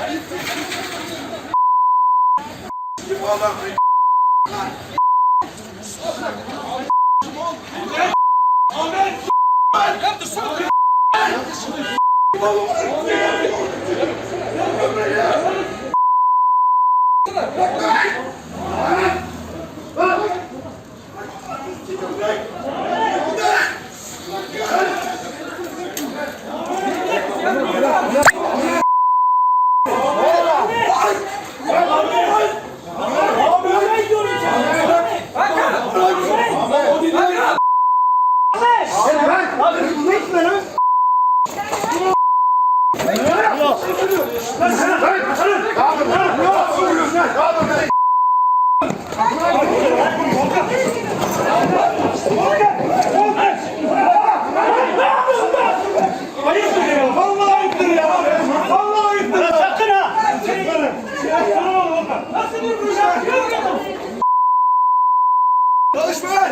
Bak! Hey, Çalışma! Çalışma!